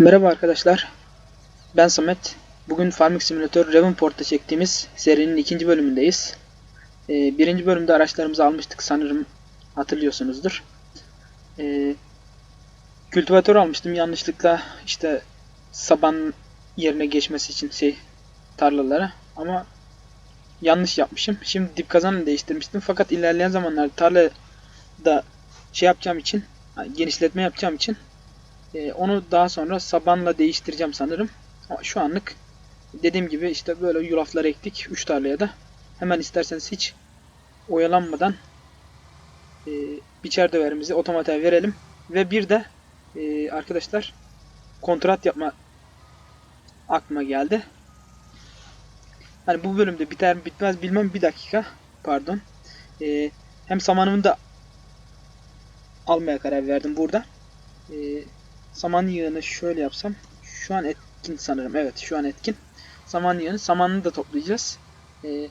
Merhaba arkadaşlar. Ben Samet. Bugün Farming Simulator Ravenport'ta çektiğimiz serinin ikinci bölümündeyiz. Ee, birinci bölümde araçlarımızı almıştık sanırım hatırlıyorsunuzdur. Ee, kültivatör almıştım yanlışlıkla işte saban yerine geçmesi için şey tarlalara ama yanlış yapmışım. Şimdi dip kazanı değiştirmiştim fakat ilerleyen zamanlarda tarlada şey yapacağım için genişletme yapacağım için ee, onu daha sonra sabanla değiştireceğim sanırım. Şu anlık dediğim gibi işte böyle yulaflar ektik 3 tarlaya da. Hemen isterseniz hiç oyalanmadan e, biçer döverimizi otomatiğe verelim. Ve bir de e, arkadaşlar kontrat yapma aklıma geldi. Hani bu bölümde biter bitmez bilmem bir dakika. Pardon. E, hem samanımı da almaya karar verdim burada. E, Saman yığını şöyle yapsam. Şu an etkin sanırım. Evet şu an etkin. Saman yığını. Samanını da toplayacağız. Ee,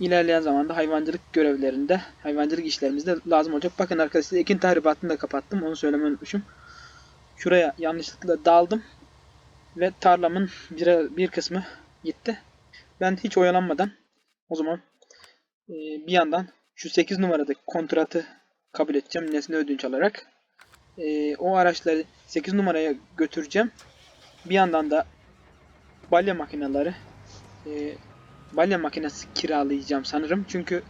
ilerleyen zamanda hayvancılık görevlerinde, hayvancılık işlerimizde lazım olacak. Bakın arkadaşlar ekin tahribatını da kapattım. Onu söylemeyi unutmuşum. Şuraya yanlışlıkla daldım. Ve tarlamın bir, bir kısmı gitti. Ben hiç oyalanmadan o zaman e, bir yandan şu 8 numaradaki kontratı kabul edeceğim nesne ödünç alarak e, o araçları 8 numaraya götüreceğim. Bir yandan da balya makineleri e, balya makinesi kiralayacağım sanırım. Çünkü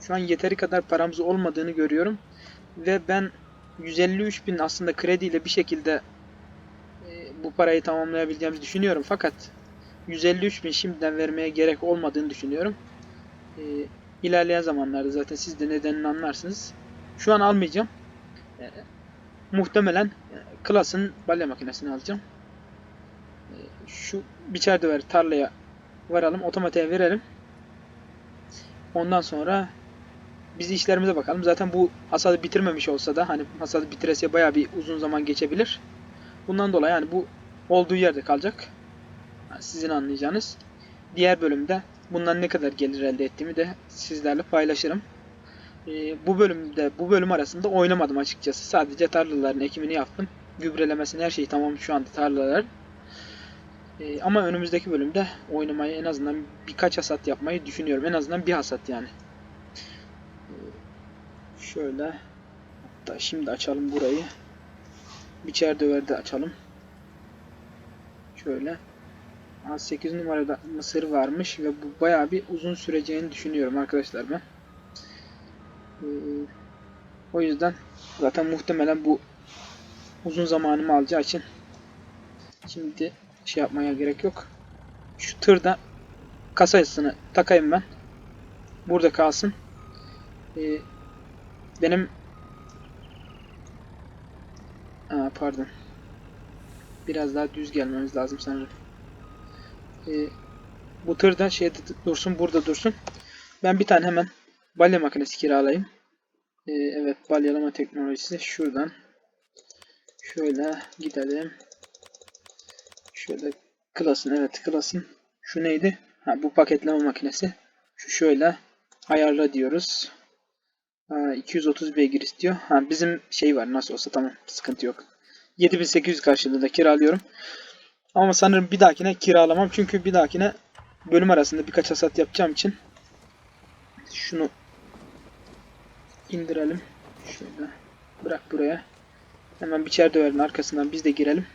şu an yeteri kadar paramız olmadığını görüyorum. Ve ben 153 bin aslında krediyle bir şekilde e, bu parayı tamamlayabileceğimizi düşünüyorum. Fakat 153 bin şimdiden vermeye gerek olmadığını düşünüyorum. E, ilerleyen zamanlarda zaten siz de nedenini anlarsınız. Şu an almayacağım. Muhtemelen e, klasın balya makinesini alacağım. E, Şu biçer döver tarlaya varalım, otomatiğe verelim. Ondan sonra biz işlerimize bakalım. Zaten bu hasadı bitirmemiş olsa da hani hasadı bitiresiye bayağı bir uzun zaman geçebilir. Bundan dolayı yani bu olduğu yerde kalacak. Sizin anlayacağınız. Diğer bölümde bundan ne kadar gelir elde ettiğimi de sizlerle paylaşırım. Ee, bu bölümde bu bölüm arasında oynamadım açıkçası. Sadece tarlaların ekimini yaptım. Gübrelemesini her şeyi tamam şu anda tarlalar. Ee, ama önümüzdeki bölümde oynamayı en azından birkaç hasat yapmayı düşünüyorum. En azından bir hasat yani. Ee, şöyle hatta şimdi açalım burayı. Biçer döverde açalım. Şöyle. 8 numarada mısır varmış ve bu bayağı bir uzun süreceğini düşünüyorum arkadaşlar ben. Ee, o yüzden zaten muhtemelen bu uzun zamanımı alacağı için şimdi şey yapmaya gerek yok. Şu tırda kasasını takayım ben. Burada kalsın. Ee, benim Aa, pardon. Biraz daha düz gelmemiz lazım sanırım. Ee, bu tırda şeyde dursun, burada dursun. Ben bir tane hemen balya makinesi kiralayayım. Ee, evet balyalama teknolojisi şuradan. Şöyle gidelim. Şöyle klasın evet klasın. Şu neydi? Ha, bu paketleme makinesi. Şu şöyle ayarla diyoruz. Ha, 230 beygir istiyor. Ha, bizim şey var nasıl olsa tamam sıkıntı yok. 7800 karşılığında kiralıyorum. Ama sanırım bir dahakine kiralamam. Çünkü bir dahakine bölüm arasında birkaç hasat yapacağım için şunu indirelim. Şöyle bırak buraya. Hemen biçer döverin arkasından biz de girelim.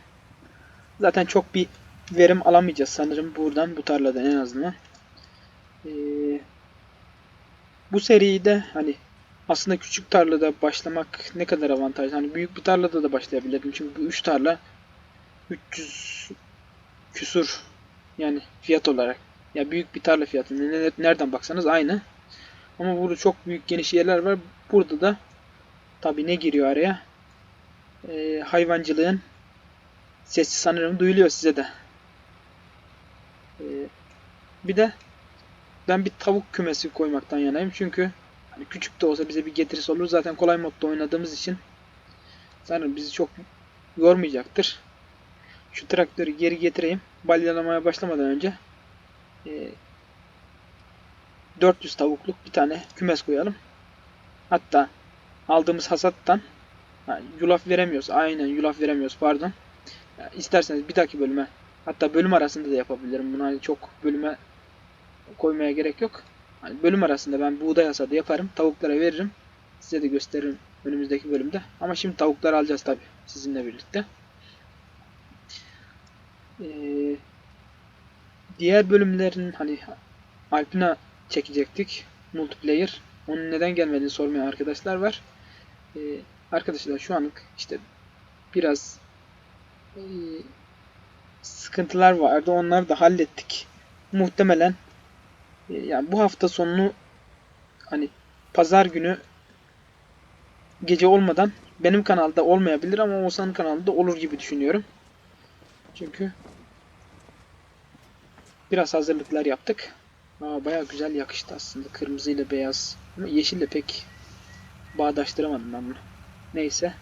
Zaten çok bir verim alamayacağız sanırım buradan bu tarladan en azından. Ee, bu seriyi de hani aslında küçük tarlada başlamak ne kadar avantajlı. Hani büyük bir tarlada da başlayabilirdim. Çünkü bu 3 tarla 300 küsur yani fiyat olarak. Ya büyük bir tarla fiyatı. Nereden baksanız aynı. Ama burada çok büyük geniş yerler var. Burada da tabi ne giriyor araya? Ee, hayvancılığın sesi sanırım duyuluyor size de. Ee, bir de ben bir tavuk kümesi koymaktan yanayım. Çünkü hani küçük de olsa bize bir getirisi olur. Zaten kolay modda oynadığımız için sanırım bizi çok yormayacaktır. Şu traktörü geri getireyim. Balyalamaya başlamadan önce e, 400 tavukluk bir tane kümes koyalım. Hatta aldığımız hasattan ha, yulaf veremiyoruz. Aynen yulaf veremiyoruz pardon. Ya isterseniz bir dahaki bölüme hatta bölüm arasında da yapabilirim. Bunu hani çok bölüme koymaya gerek yok. Hani bölüm arasında ben buğday hasadı yaparım. Tavuklara veririm. Size de gösteririm önümüzdeki bölümde. Ama şimdi tavukları alacağız tabi sizinle birlikte. Ee, diğer bölümlerin hani Alpina çekecektik. Multiplayer. Onun neden gelmediğini sormayan arkadaşlar var. Ee, arkadaşlar şu anlık işte biraz e, sıkıntılar vardı. Onları da hallettik. Muhtemelen e, yani bu hafta sonunu hani pazar günü gece olmadan benim kanalda olmayabilir ama Oğuzhan'ın kanalında olur gibi düşünüyorum. Çünkü biraz hazırlıklar yaptık. Aa, bayağı güzel yakıştı aslında. Kırmızı ile beyaz. Ama yeşille pek bağdaştıramadım ben bunu. Neyse.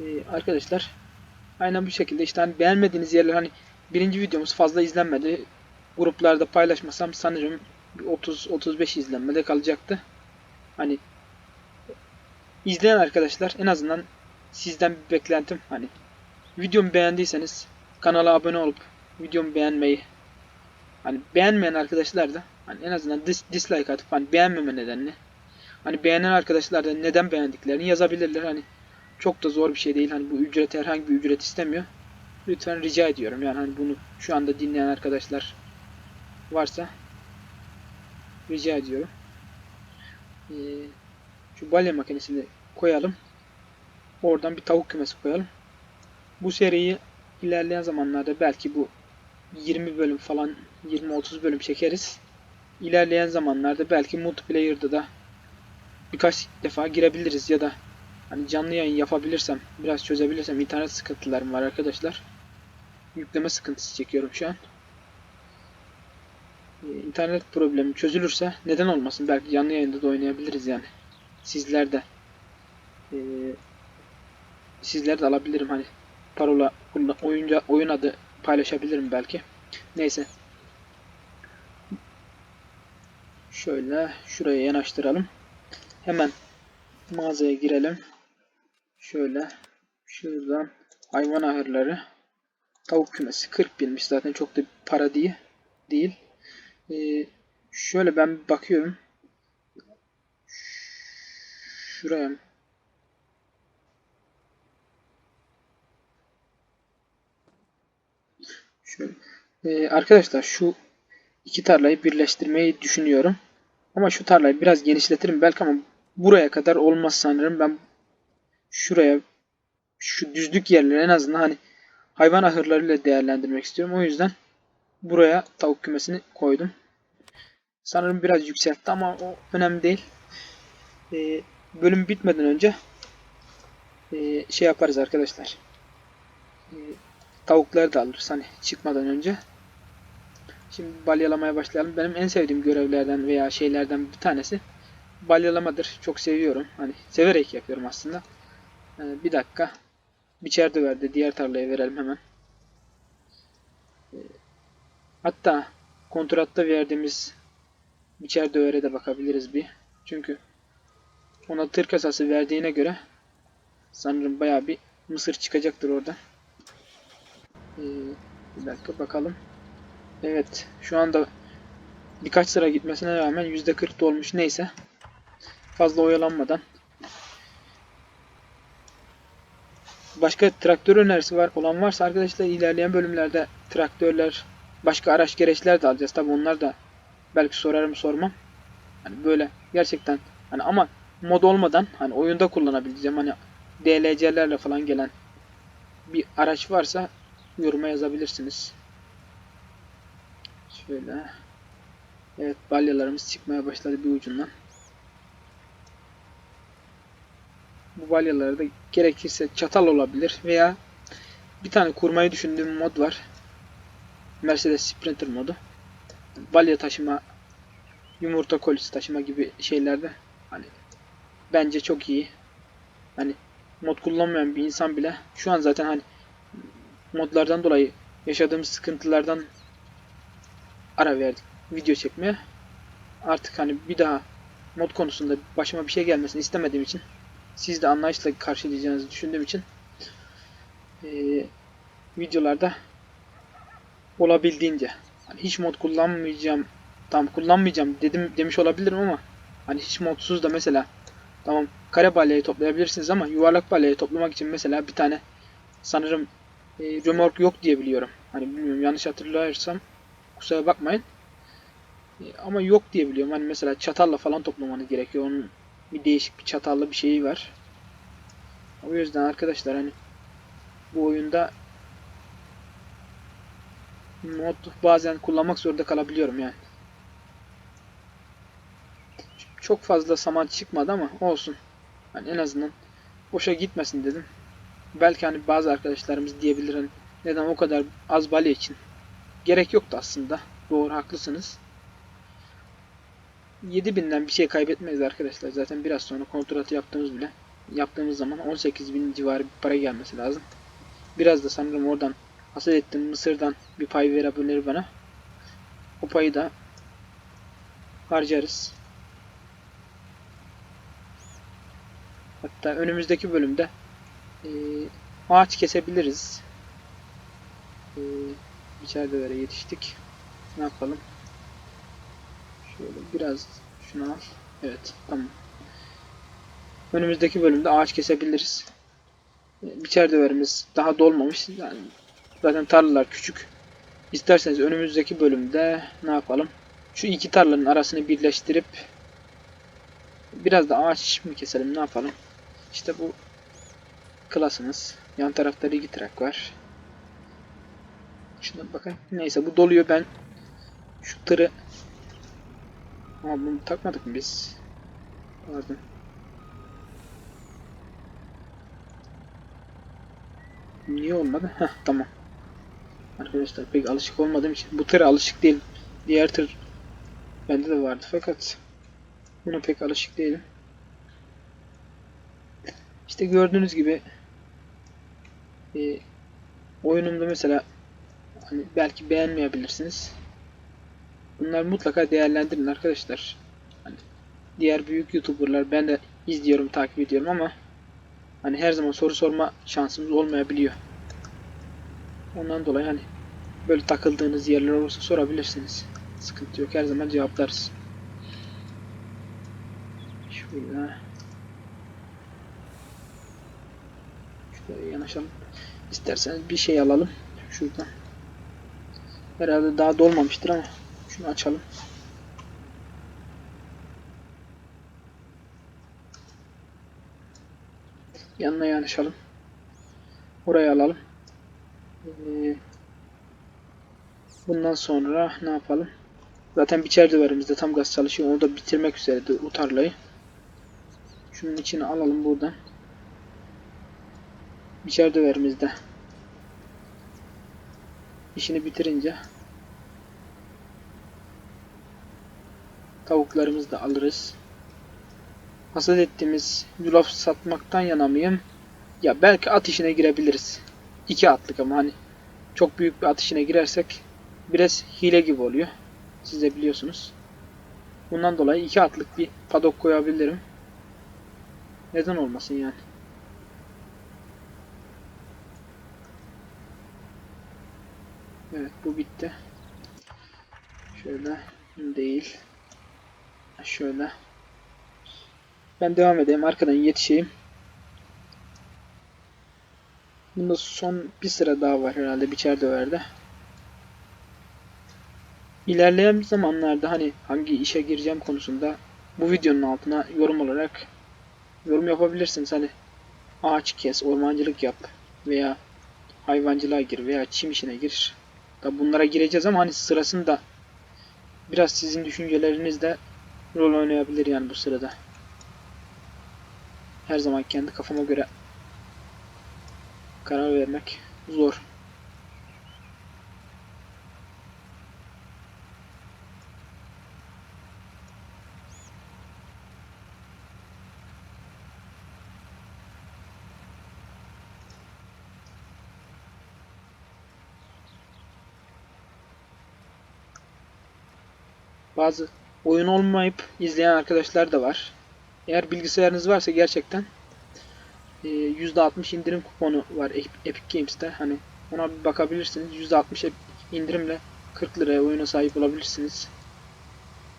Ee, arkadaşlar aynen bu şekilde işte hani beğenmediğiniz yerler hani birinci videomuz fazla izlenmedi. Gruplarda paylaşmasam sanırım 30-35 izlenmede kalacaktı. Hani izleyen arkadaşlar en azından sizden bir beklentim hani videomu beğendiyseniz kanala abone olup videomu beğenmeyi hani beğenmeyen arkadaşlar da hani en azından dis dislike atıp hani beğenmeme nedenini. Hani beğenen arkadaşlar da neden beğendiklerini yazabilirler. Hani çok da zor bir şey değil. Hani bu ücret herhangi bir ücret istemiyor. Lütfen rica ediyorum. Yani hani bunu şu anda dinleyen arkadaşlar varsa rica ediyorum. Ee, şu balya makinesini koyalım. Oradan bir tavuk kümesi koyalım. Bu seriyi ilerleyen zamanlarda belki bu 20 bölüm falan 20-30 bölüm çekeriz. İlerleyen zamanlarda belki multiplayer'da da birkaç defa girebiliriz ya da hani canlı yayın yapabilirsem, biraz çözebilirsem internet sıkıntılarım var arkadaşlar. Yükleme sıkıntısı çekiyorum şu an. Ee, İnternet problemi çözülürse neden olmasın? Belki canlı yayında da oynayabiliriz yani. Sizler de ee, sizler de alabilirim hani parola oyunca oyun adı paylaşabilirim belki. Neyse. Şöyle şuraya yanaştıralım. Hemen mağazaya girelim. Şöyle şuradan hayvan ahırları tavuk kümesi 40 binmiş zaten çok da para değil. değil. Ee, şöyle ben bakıyorum. Şuraya Şöyle. Ee, arkadaşlar şu iki tarlayı birleştirmeyi düşünüyorum. Ama şu tarlayı biraz genişletirim belki ama buraya kadar olmaz sanırım. Ben şuraya şu düzlük yerleri en azından hani hayvan ahırlarıyla değerlendirmek istiyorum. O yüzden buraya tavuk kümesini koydum. Sanırım biraz yükseltti ama o önemli değil. Ee, bölüm bitmeden önce e, şey yaparız arkadaşlar. Ee, tavukları da alırız hani çıkmadan önce. Şimdi balyalamaya başlayalım. Benim en sevdiğim görevlerden veya şeylerden bir tanesi balyalamadır. Çok seviyorum. Hani severek yapıyorum aslında. Ee, bir dakika. Biçer verdi. Diğer tarlaya verelim hemen. Ee, hatta kontratta verdiğimiz biçer dövere de bakabiliriz bir. Çünkü ona tır kasası verdiğine göre sanırım baya bir mısır çıkacaktır orada. Ee, bir dakika bakalım. Evet şu anda birkaç sıra gitmesine rağmen %40 dolmuş neyse. Fazla oyalanmadan. Başka traktör önerisi var olan varsa arkadaşlar ilerleyen bölümlerde traktörler, başka araç gereçler de alacağız. Tabi onlar da belki sorarım sormam. Hani böyle gerçekten hani ama mod olmadan hani oyunda kullanabileceğim hani DLC'lerle falan gelen bir araç varsa yoruma yazabilirsiniz. Şöyle. Evet balyalarımız çıkmaya başladı bir ucundan. Bu balyaları da gerekirse çatal olabilir veya bir tane kurmayı düşündüğüm mod var. Mercedes Sprinter modu. Balya taşıma, yumurta kolisi taşıma gibi şeylerde hani bence çok iyi. Hani mod kullanmayan bir insan bile şu an zaten hani modlardan dolayı yaşadığımız sıkıntılardan ara verdik video çekmeye. Artık hani bir daha mod konusunda başıma bir şey gelmesini istemediğim için siz de anlayışla karşılayacağınızı düşündüğüm için e, videolarda olabildiğince hani hiç mod kullanmayacağım tam kullanmayacağım dedim demiş olabilirim ama hani hiç modsuz da mesela tamam kare balyayı toplayabilirsiniz ama yuvarlak balyayı toplamak için mesela bir tane sanırım e, römork yok diye biliyorum. Hani bilmiyorum yanlış hatırlarsam kusura bakmayın. E, ama yok diye biliyorum. Hani mesela çatalla falan toplamanız gerekiyor. Onun bir değişik bir çatallı bir şeyi var. O yüzden arkadaşlar hani bu oyunda mod bazen kullanmak zorunda kalabiliyorum yani. Çok fazla saman çıkmadı ama olsun. Hani en azından boşa gitmesin dedim. Belki hani bazı arkadaşlarımız diyebilir hani neden o kadar az balya için. Gerek yoktu aslında. Doğru haklısınız. 7000'den bir şey kaybetmeyiz arkadaşlar. Zaten biraz sonra kontratı yaptığımız bile yaptığımız zaman 18.000 civarı bir para gelmesi lazım. Biraz da sanırım oradan hasat ettim Mısır'dan bir pay verebilir bana. O payı da harcarız. Hatta önümüzdeki bölümde e, ağaç kesebiliriz. E, içeride böyle yetiştik. Ne yapalım? Şöyle biraz şunu al. Evet tamam. Önümüzdeki bölümde ağaç kesebiliriz. Biçer döverimiz daha dolmamış. Yani zaten tarlalar küçük. İsterseniz önümüzdeki bölümde ne yapalım? Şu iki tarlanın arasını birleştirip biraz da ağaç mı keselim ne yapalım? İşte bu klasımız. Yan tarafta Rigi Track var. Şuna bakın. Neyse bu doluyor ben şu tırı Ama bunu takmadık mı biz? Pardon. Niye olmadı? Heh tamam. Arkadaşlar pek alışık olmadığım için bu tır alışık değil. Diğer tır bende de vardı fakat buna pek alışık değilim. İşte gördüğünüz gibi e, oyunumda mesela hani belki beğenmeyebilirsiniz. Bunlar mutlaka değerlendirin arkadaşlar. Hani diğer büyük YouTuber'lar ben de izliyorum, takip ediyorum ama hani her zaman soru sorma şansımız olmayabiliyor. Ondan dolayı hani böyle takıldığınız yerler olursa sorabilirsiniz. Sıkıntı yok. Her zaman cevaplarız. Şöyle Şöyle yanaşalım. İsterseniz bir şey alalım. Şuradan. Herhalde daha dolmamıştır ama şunu açalım. Yanına yanaşalım. Oraya alalım. Ee, bundan sonra ne yapalım? Zaten biçer düverimizde tam gaz çalışıyor. Onu da bitirmek üzere bu tarlayı. Şunun içine alalım buradan. Biçer düverimizde. İşini bitirince tavuklarımızı da alırız. Hasat ettiğimiz yulaf satmaktan yana mıyım? Ya belki at işine girebiliriz. İki atlık ama hani çok büyük bir at işine girersek biraz hile gibi oluyor. Siz de biliyorsunuz. Bundan dolayı iki atlık bir padok koyabilirim. Neden olmasın yani. Evet bu bitti. Şöyle değil. Şöyle. Ben devam edeyim. Arkadan yetişeyim. Bunda son bir sıra daha var herhalde biçer döverde. İlerleyen zamanlarda hani hangi işe gireceğim konusunda bu videonun altına yorum olarak yorum yapabilirsiniz. Hani ağaç kes, ormancılık yap veya hayvancılığa gir veya çim işine gir. Tabi bunlara gireceğiz ama hani sırasında biraz sizin düşünceleriniz de rol oynayabilir yani bu sırada. Her zaman kendi kafama göre karar vermek zor. Bazı oyun olmayıp izleyen arkadaşlar da var. Eğer bilgisayarınız varsa gerçekten e, %60 indirim kuponu var Ep- Epic Games'te. Hani ona bir bakabilirsiniz. %60 ep- indirimle 40 liraya oyuna sahip olabilirsiniz.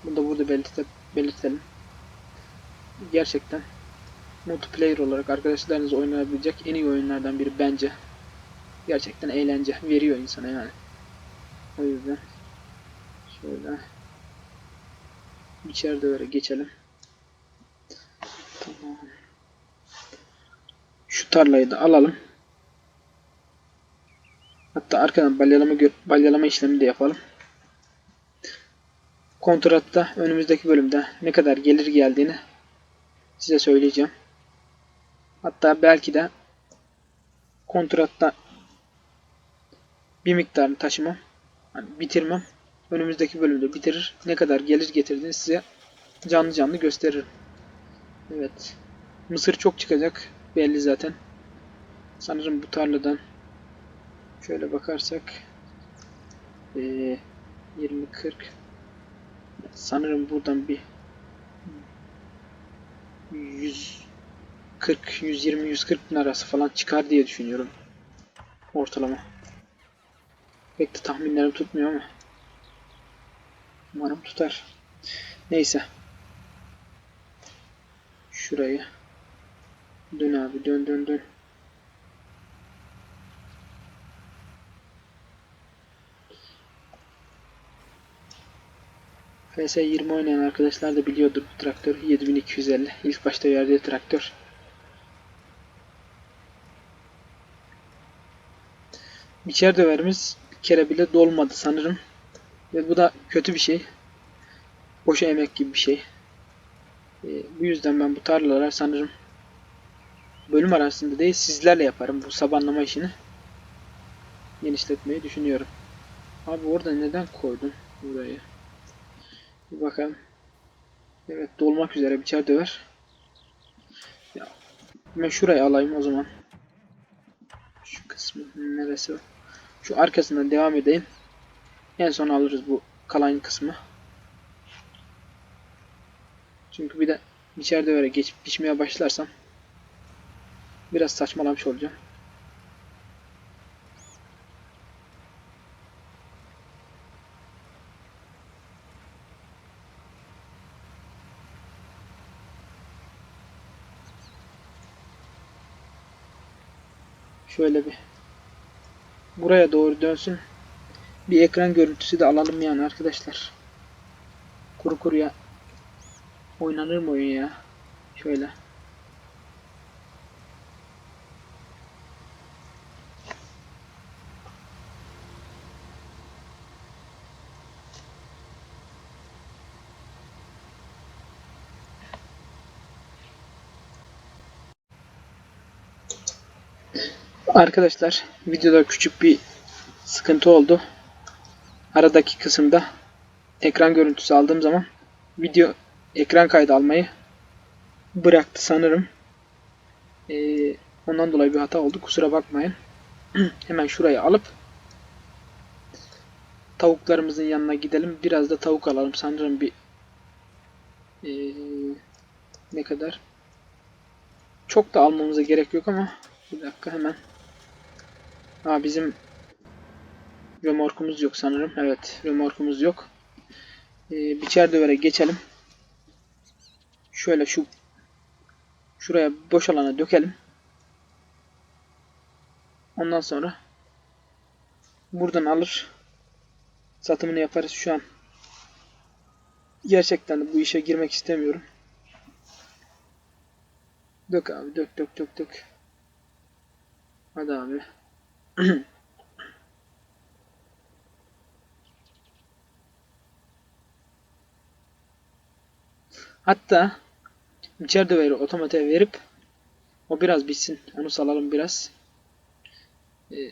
Bunu da burada belirte- belirtelim. Gerçekten multiplayer olarak arkadaşlarınızla oynanabilecek en iyi oyunlardan biri bence. Gerçekten eğlence veriyor insana yani. O yüzden şöyle içeride öyle geçelim. Tamam. Şu tarlayı da alalım. Hatta arkadan balyalama balyalama işlemi de yapalım. Kontratta önümüzdeki bölümde ne kadar gelir geldiğini size söyleyeceğim. Hatta belki de kontratta bir miktarını taşımam. Hani bitirmem. Önümüzdeki bölümde bitirir. Ne kadar gelir getirdiğini size canlı canlı gösteririm. Evet. Mısır çok çıkacak. Belli zaten. Sanırım bu tarladan şöyle bakarsak eee 20-40 sanırım buradan bir 140 120 140 bin arası falan çıkar diye düşünüyorum. Ortalama. Pek de tahminlerim tutmuyor ama umarım tutar. Neyse. Şurayı dön abi dön dön dön. FS20 oynayan arkadaşlar da biliyordur bu traktör 7250 ilk başta verdiği traktör. Biçer döverimiz bir kere bile dolmadı sanırım. Ve bu da kötü bir şey. Boşa emek gibi bir şey. Ee, bu yüzden ben bu tarlalar sanırım bölüm arasında değil sizlerle yaparım bu sabanlama işini. Genişletmeyi düşünüyorum. Abi orada neden koydun burayı? Bir bakalım. Evet dolmak üzere biçer döver. Ya, ben şurayı alayım o zaman. Şu kısmı neresi? Şu arkasından devam edeyim. En son alırız bu kalan kısmı. Çünkü bir de biçer dövere geçip biçmeye başlarsam biraz saçmalamış olacağım. Şöyle bir buraya doğru dönsün. Bir ekran görüntüsü de alalım yani arkadaşlar. Kuru kuruya oynanır mı oyun ya? Şöyle. Arkadaşlar videoda küçük bir sıkıntı oldu. Aradaki kısımda ekran görüntüsü aldığım zaman video ekran kaydı almayı bıraktı sanırım. Ee, ondan dolayı bir hata oldu. Kusura bakmayın. Hemen şurayı alıp tavuklarımızın yanına gidelim. Biraz da tavuk alalım. Sanırım bir ee, ne kadar çok da almamıza gerek yok ama bir dakika hemen Aa bizim römorkumuz yok sanırım. Evet römorkumuz yok. Ee, biçer dövere geçelim. Şöyle şu şuraya boş alana dökelim. Ondan sonra buradan alır satımını yaparız şu an. Gerçekten bu işe girmek istemiyorum. Dök abi dök dök dök dök. Hadi abi. Hatta biçer döveri otomatiğe verip o biraz bitsin. Onu salalım biraz. Ee,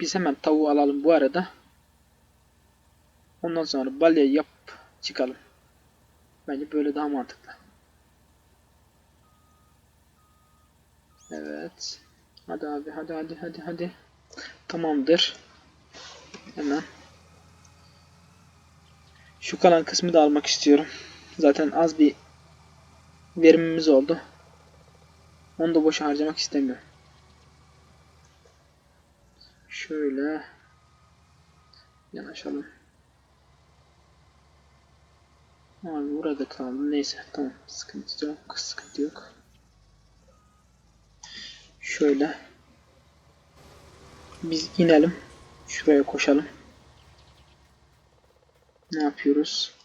biz hemen tavuğu alalım bu arada. Ondan sonra balyayı yap çıkalım. Bence böyle daha mantıklı. Evet. Hadi abi hadi hadi hadi hadi. Tamamdır. Hemen. Şu kalan kısmı da almak istiyorum. Zaten az bir verimimiz oldu. Onu da boşa harcamak istemiyorum. Şöyle yanaşalım. Abi burada kaldı. Neyse tamam. Sıkıntı yok. Sıkıntı yok. Şöyle. Biz inelim. Şuraya koşalım. Ne yapıyoruz?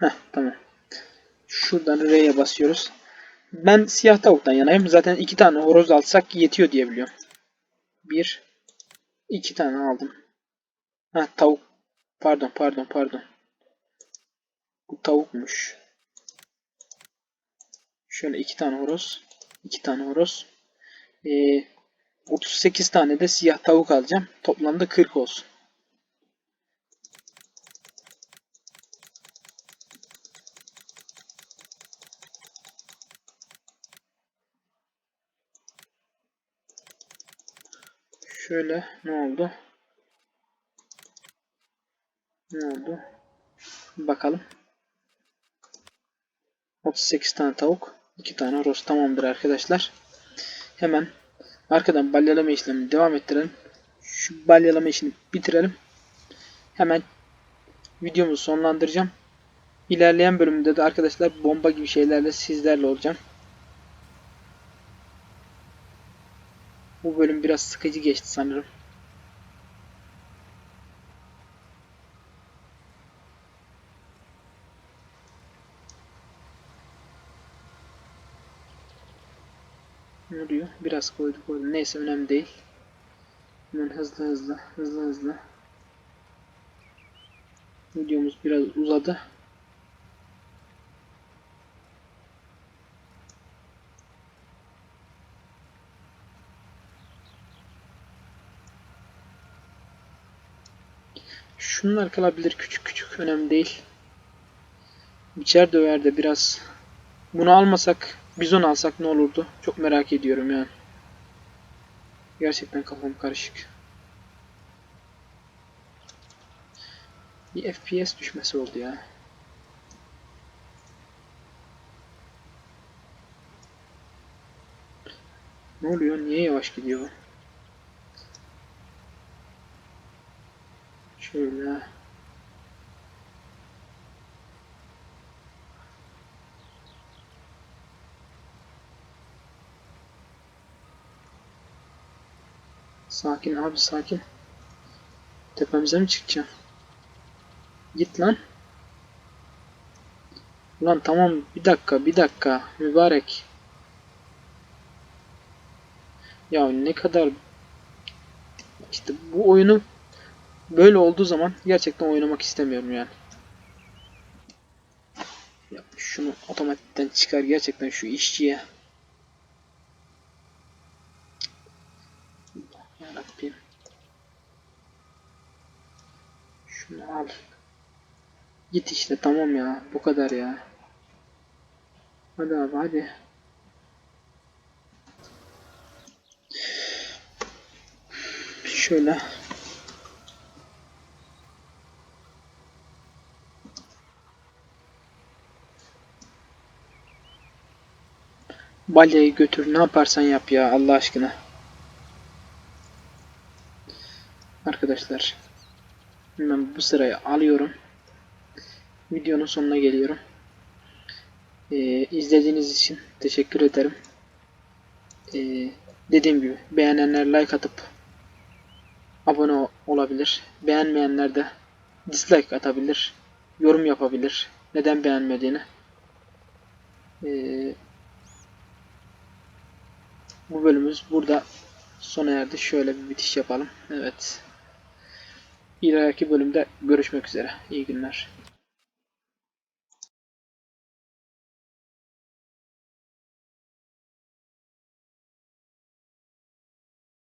Heh, tamam. Şuradan R'ye basıyoruz. Ben siyah tavuktan yanayım. Zaten iki tane horoz alsak yetiyor diye biliyorum. Bir. iki tane aldım. Ha tavuk. Pardon pardon pardon. Bu tavukmuş. Şöyle iki tane horoz. iki tane horoz. Ee, 38 tane de siyah tavuk alacağım. Toplamda 40 olsun. Şöyle ne oldu? Ne oldu? Bakalım. 38 tane tavuk, 2 tane rost tamamdır arkadaşlar. Hemen arkadan balyalama işlemini devam ettirelim. Şu balyalama işini bitirelim. Hemen videomuzu sonlandıracağım. İlerleyen bölümde de arkadaşlar bomba gibi şeylerle sizlerle olacağım. Bu bölüm biraz sıkıcı geçti sanırım. Ne? Biraz koyduk koyduk. Neyse önemli değil. Hemen hızlı hızlı hızlı hızlı. Videomuz biraz uzadı. Şunlar kalabilir küçük küçük önemli değil. Biçer döver de biraz. Bunu almasak bizon alsak ne olurdu? Çok merak ediyorum yani. Gerçekten kafam karışık. Bir FPS düşmesi oldu ya. Ne oluyor? Niye yavaş gidiyor Şöyle. Sakin abi sakin. Tepemize mi çıkacaksın? Git lan. Ulan tamam bir dakika bir dakika mübarek. Ya ne kadar işte bu oyunu böyle olduğu zaman gerçekten oynamak istemiyorum yani. Ya şunu otomatikten çıkar gerçekten şu işçiye. Yarabbim. Şunu al. Git işte tamam ya. Bu kadar ya. Hadi abi hadi. Şöyle. Balyayı götür ne yaparsan yap ya Allah aşkına. Arkadaşlar. Hemen bu sırayı alıyorum. Videonun sonuna geliyorum. Ee, izlediğiniz için teşekkür ederim. Ee, dediğim gibi beğenenler like atıp abone olabilir. Beğenmeyenler de dislike atabilir. Yorum yapabilir. Neden beğenmediğini. Ee, bu bölümümüz burada sona erdi. Şöyle bir bitiş yapalım. Evet. İleriki bölümde görüşmek üzere. İyi günler.